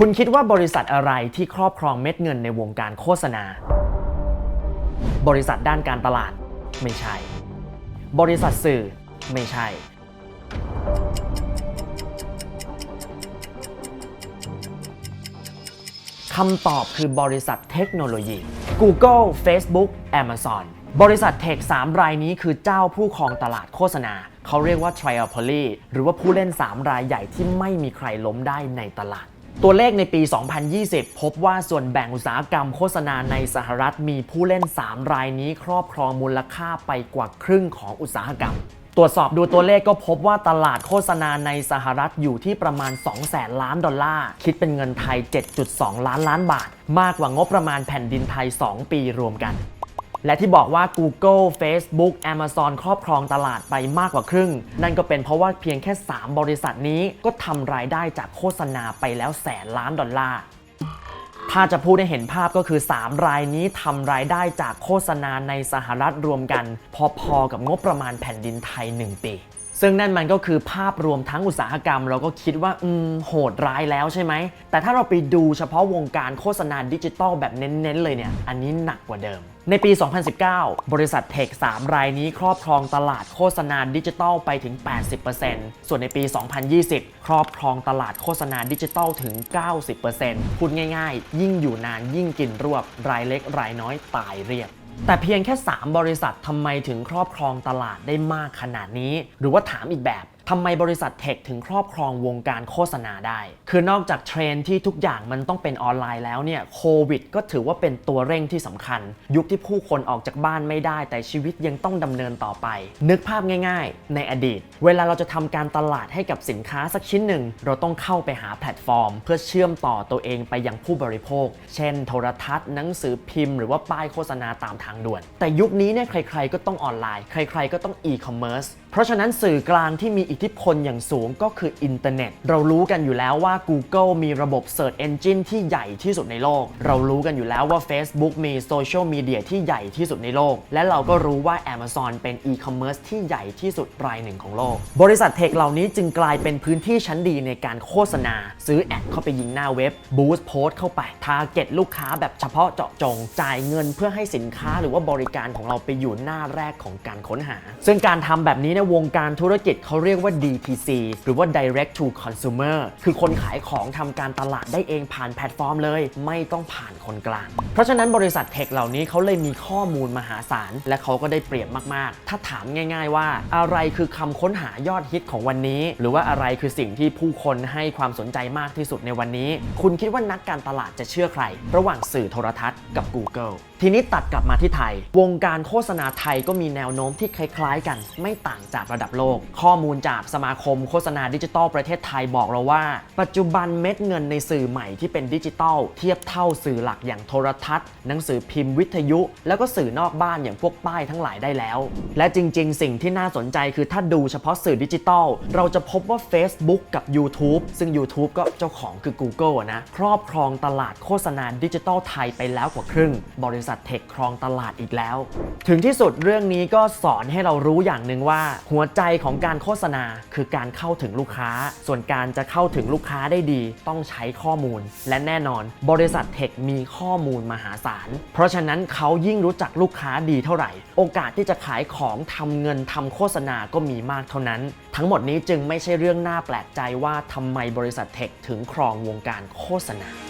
คุณคิดว่าบริษัทอะไรที่ครอบครองเม็ดเงินในวงการโฆษณา บริษัทด้านการตลาดไม่ใช่ บริษัทสื่อไม่ใช่ คำตอบคือบริษัทเทคโนโลยี Google Facebook Amazon บริษัทเทค3รายนี้คือเจ้าผู้ครองตลาดโฆษณา เขาเรียกว่า Triopoly หรือว่าผู้เล่น 3 รายใหญ่ที่ไม่มีใครล้มได้ในตลาด ตัวเลขในปี 2020 พบว่าส่วนแบ่งอุตสาหกรรมโฆษณาในสหรัฐมีผู้เล่น 3 รายนี้ครอบครองมูลค่าไปกว่าครึ่งของอุตสาหกรรม ตรวจสอบดูตัวเลขก็พบว่าตลาดโฆษณาในสหรัฐอยู่ที่ประมาณ 2 แสนล้านดอลลาร์ คิดเป็นเงินไทย 7.2 ล้านล้านบาท มากกว่างบประมาณแผ่นดินไทย 2 ปีรวมกัน และที่บอกว่า Google Facebook Amazon ครอบครองตลาดไปมากกว่าครึ่ง นั่นก็เป็นเพราะว่าเพียงแค่ 3 บริษัทนี้ก็ทำรายได้จากโฆษณาไปแล้วแสนล้านดอลลาร์ถ้าจะพูดให้เห็นภาพก็คือ 3 รายนี้ทำรายได้จากโฆษณาในสหรัฐรวมกัน พอๆกับงบประมาณแผ่นดินไทย 1 ปี ซึ่งนั่นมันก็คือภาพรวมทั้งอุตสาหกรรม เราก็คิดว่าอืมโหดร้ายแล้วใช่ไหม แต่ถ้าเราไปดูเฉพาะวงการโฆษณาดิจิตอลแบบเน้น ๆ เลยเนี่ย อันนี้หนักกว่าเดิม ในปี 2019 บริษัทเทค3รายนี้ครอบครองตลาดโฆษณาดิจิตอลไปถึง 80%ส่วนในปี 2020 ครอบครองตลาดโฆษณาดิจิตอลถึง 90%พูดง่าย ๆ ยิ่งอยู่นานยิ่งกินรวบรายเล็กรายน้อยตายเรียบ แต่เพียงแค่ 3 บริษัททำไมถึงครอบครองตลาดได้มากขนาดนี้ หรือว่าถามอีกแบบ ทำไมบริษัทเทคถึงครอบครองวงการโฆษณาได้ คือนอกจากเทรนที่ทุกอย่างมันต้องเป็นออนไลน์แล้วเนี่ยโควิดก็ถือว่าเป็นตัวเร่งที่สำคัญ ยุคที่ผู้คนออกจากบ้านไม่ได้ แต่ชีวิตยังต้องดำเนินต่อไป นึกภาพง่ายๆ ในอดีต เวลาเราจะทำการตลาดให้กับสินค้าสักชิ้นหนึ่ง เราต้องเข้าไปหาแพลตฟอร์ม เพื่อเชื่อมต่อตัวเองไปยังผู้บริโภค เช่น โทรทัศน์ หนังสือพิมพ์ หรือว่าป้ายโฆษณาตามทางด่วน แต่ยุคนี้เนี่ยใครๆก็ต้องออนไลน์ ใครๆก็ต้องอีคอมเมิร์ซ ราะฉะนั้นสื่อกลางที่มีอิทธิพลอย่างสูงก็คืออินเทอร์เน็ต เรารู้กันอยู่แล้วว่า Google มีระบบ Search Engine ที่ใหญ่ที่สุดในโลก เรารู้กันอยู่แล้วว่า Facebook มีโซเชียลมีเดียที่ใหญ่ที่สุดในโลก และเราก็รู้ว่า Amazon เป็นอีคอมเมิร์ซที่ใหญ่ที่สุดรายหนึ่งของโลก บริษัทเทคเหล่านี้จึงกลายเป็นพื้นที่ชั้นดีในการโฆษณา ซื้อแอดเข้าไปยิงหน้าเว็บบูสต์โพสต์เข้าไปทาร์เก็ตลูกค้าแบบเฉพาะเจาะจง จ่ายเงินเพื่อให้สินค้าหรือว่าบริการของเราไปอยู่หน้าแรกของการค้นหา ซึ่งการทำแบบนี้ในวงการธุรกิจเขาเรียกว่า DTC หรือว่า Direct to Consumer คือคนขายของทำการตลาดได้เองผ่านแพลตฟอร์มเลย ไม่ต้องผ่านคนกลาง เพราะฉะนั้นบริษัทเทคเหล่านี้เขาเลยมีข้อมูลมหาศาล และเขาก็ได้เปรียบมาก ๆ ถ้าถามง่าย ๆ ว่า อะไรคือคำค้นหายอดฮิตของวันนี้ หรือว่าอะไรคือสิ่งที่ผู้คนให้ความสนใจมากที่สุดในวันนี้ คุณคิดว่านักการตลาดจะเชื่อใคร ระหว่างสื่อโทรทัศน์กับ Google ทีนี้ตัดกลับมาที่ไทย วงการโฆษณาไทยก็มีแนวโน้มที่คล้ายๆ กัน ไม่ต่างจากระดับโลก ข้อมูลจากสมาคมโฆษณาดิจิทัลประเทศไทยบอกเราว่า ปัจจุบันเม็ดเงินในสื่อใหม่ที่เป็นดิจิทัล เทียบเท่าสื่อหลักอย่างโทรทัศน์ หนังสือพิมพ์วิทยุ แล้วก็สื่อนอกบ้านอย่างพวกป้ายทั้งหลายได้แล้ว และจริง ๆ สิ่งที่น่าสนใจคือถ้าดูเฉพาะสื่อดิจิทัลเราจะพบว่า Facebook กับ YouTube ซึ่ง YouTube ก็เจ้าของคือ Google นะครอบครองตลาดโฆษณาดิจิทัลไทยไปแล้วกว่าครึ่งบริษัทเทคครองตลาดอีกแล้ว ถึงที่สุดเรื่องนี้ก็สอนให้เรารู้อย่างหนึ่งว่า หัวใจของการโฆษณาคือการเข้าถึงลูกค้า ส่วนการจะเข้าถึงลูกค้าได้ดีต้องใช้ข้อมูล และแน่นอน บริษัทเทคมีข้อมูลมหาศาล เพราะฉะนั้นเขายิ่งรู้จักลูกค้าดีเท่าไหร่ โอกาสที่จะขายของทำเงินทำโฆษณาก็มีมากเท่านั้น ทั้งหมดนี้จึงไม่ใช่เรื่องน่าแปลกใจว่าทำไมบริษัทเทคถึงครองวงการโฆษณา